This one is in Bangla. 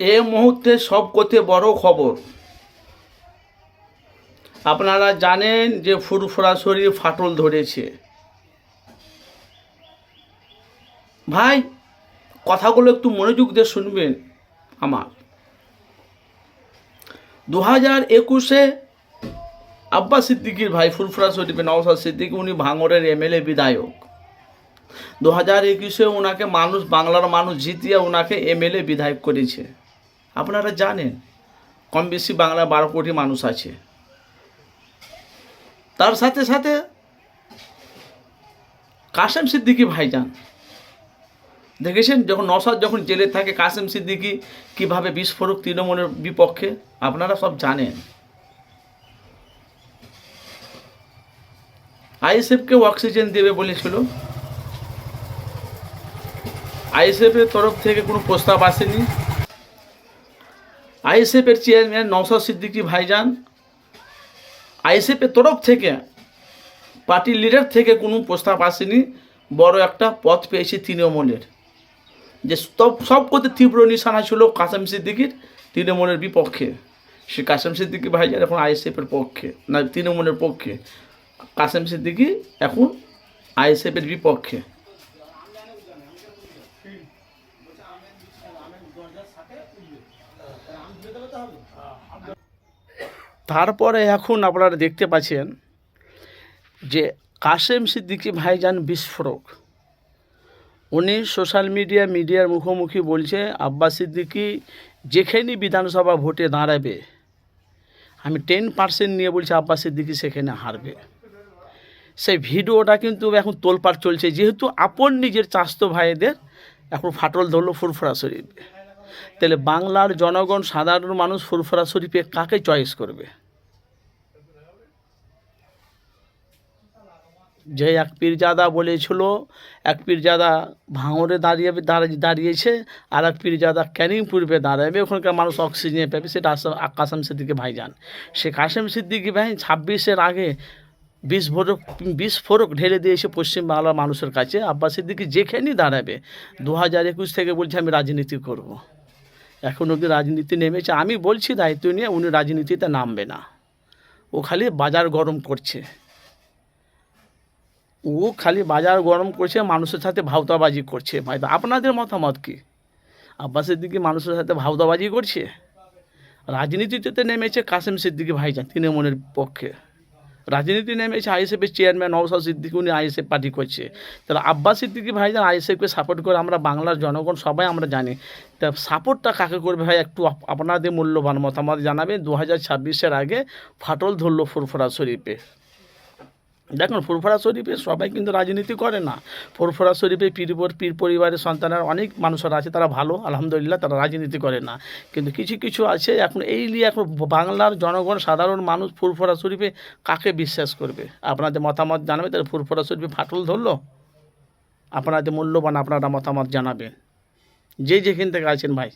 এই মুহূর্তে সব করতে বড় খবর। আপনারা জানেন যে ফুরফুরা শরীর ফাটল ধরেছে। ভাই, কথাগুলো একটু মনোযোগ দিয়ে শুনবেন আমার। দু হাজার একুশে আব্বাস সিদ্দিকির ভাই ফুরফুরা শরীফে নওসাদ সিদ্দিকি, উনি ভাঙড়ের এমএলএ বিধায়ক। দু হাজার একুশে ওনাকে মানুষ, বাংলার মানুষ জিতিয়ে ওনাকে এমএলএ বিধায়ক করেছে। আপনারা জানেন, কম বেশি বাংলা বারো কোটি মানুষ আছে। তার সাথে সাথে কাসেম সিদ্দিকি ভাইজান, দেখেছেন? যখন নসাদ যখন জেলে থাকে, কাসেম সিদ্দিকি কীভাবে বিস্ফোরক তৃণমূলের বিপক্ষে? আপনারা সব জানেন। আইএসএফকে অক্সিজেন দেবে বলেছিল। আইএসএফের তরফ থেকে কোনো প্রস্তাব আসেনি। আইএসএফের চেয়ারম্যান নওসাদ সিদ্দিকী ভাইজান, আইএসএফের তরফ থেকে, পার্টির লিডার থেকে কোনো প্রস্তাব আসেনি, বড় একটা পথ পেয়েছে তৃণমূলের। যে সব সব করতে তীব্র নিশানা ছিল কাসেম সিদ্দিকির তৃণমূলের বিপক্ষে। সে কাসেম সিদ্দিকি ভাইজান এখন আইএসএফের পক্ষে, না, তৃণমূলের পক্ষে। কাসেম সিদ্দিকি এখন আইএসএফের বিপক্ষে। তারপরে এখন আপনারা দেখতে পাচ্ছেন যে কাসেম সিদ্দিকী ভাইজান বিস্ফোরক। উনি সোশ্যাল মিডিয়া, মিডিয়ার মুখোমুখি বলছে আব্বাস সিদ্দিকি যেখানে বিধানসভা ভোটে দাঁড়াবে, আমি টেন পার্সেন্ট নিয়ে বলছি আব্বাস সিদ্দিকি সেখানে হারবে। সেই ভিডিওটা কিন্তু এখন তোলপাড় চলছে, যেহেতু আপন নিজের চাস্ত ভাইদের এখন ফাটল ধরলো ফুরফুরা শরীফে। তাহলে বাংলার জনগণ সাধারণ মানুষ ফুরফুরা শরীফে কাকে চয়েস করবে? যে এক পীরজাদা বলেছিল, এক পীরজাদা ভাঙরে দাঁড়িয়ে, দাঁড়িয়ে- দাঁড়িয়েছে, আর এক পীরজাদা ক্যানিং পূর্বে দাঁড়াবে, ওখানকার মানুষ অক্সিজেন পাবে, সেটা কাসেম সিদ্দিকি ভাইজান। সে কাসেম সিদ্দিকি ভাই ছাব্বিশের আগে বিস্ফোরক বিস্ফোরক ঢেলে দিয়েছে পশ্চিমবাংলার মানুষের কাছে। আব্বাস সিদ্দিকি যেখানেই দাঁড়াবে, দু হাজার একুশ থেকে বলছে, আমি রাজনীতি করব। এখন অব্দি রাজনীতি নেমেছে। আমি বলছি দায়িত্ব নিয়ে উনি রাজনীতিতে নামবে না। ও খালি বাজার গরম করছে। ও খালি বাজার গরম করছে, মানুষের সাথে ভাওতাবাজি করছে। আপনাদের মতামত কি? আব্বাসের দিকে মানুষের সাথে ভাওতাবাজি করছে? রাজনীতিতে নেমেছে কাসেম সিদ্দিকি ভাইজান, তৃণমূলের পক্ষে। রাজনীতি নেমেছে আইএসএফের চেয়ারম্যান নওসাদ সিদ্দিকি উনি আইএসএফ পার্টি করছে। তাহলে আব্বাস সিদ্দিকি ভাইজান আইএসএফকে সাপোর্ট করে, আমরা বাংলার জনগণ সবাই আমরা জানি। তা সাপোর্টটা কাকে করবে ভাই? একটু আপ- আপনাদের মূল্যবান মতামত জানাবেন। দু হাজার ছাব্বিশের আগে ফাটল ধরল ফুরফুরা শরীফে। দেখুন, ফুরফুরা শরীফে সবাই কিন্তু রাজনীতি করে না। ফুরফুরা শরীফে পীরপুর পীর পরিবারের সন্তানের অনেক মানুষরা আছে, তারা ভালো, আলহামদুলিল্লাহ, তারা রাজনীতি করে না। কিন্তু কিছু কিছু আছে, এখন এই নিয়ে এখন বাংলার জনগণ, সাধারণ মানুষ ফুরফুরা শরীফে কাকে বিশ্বাস করবে? আপনাদের মতামত জানাবে, তাহলে ফুরফুরা শরীফে ফাটল ধরলো? আপনাদের মূল্যবান আপনারা মতামত জানাবেন। যে যেখান থেকে আছেন ভাই।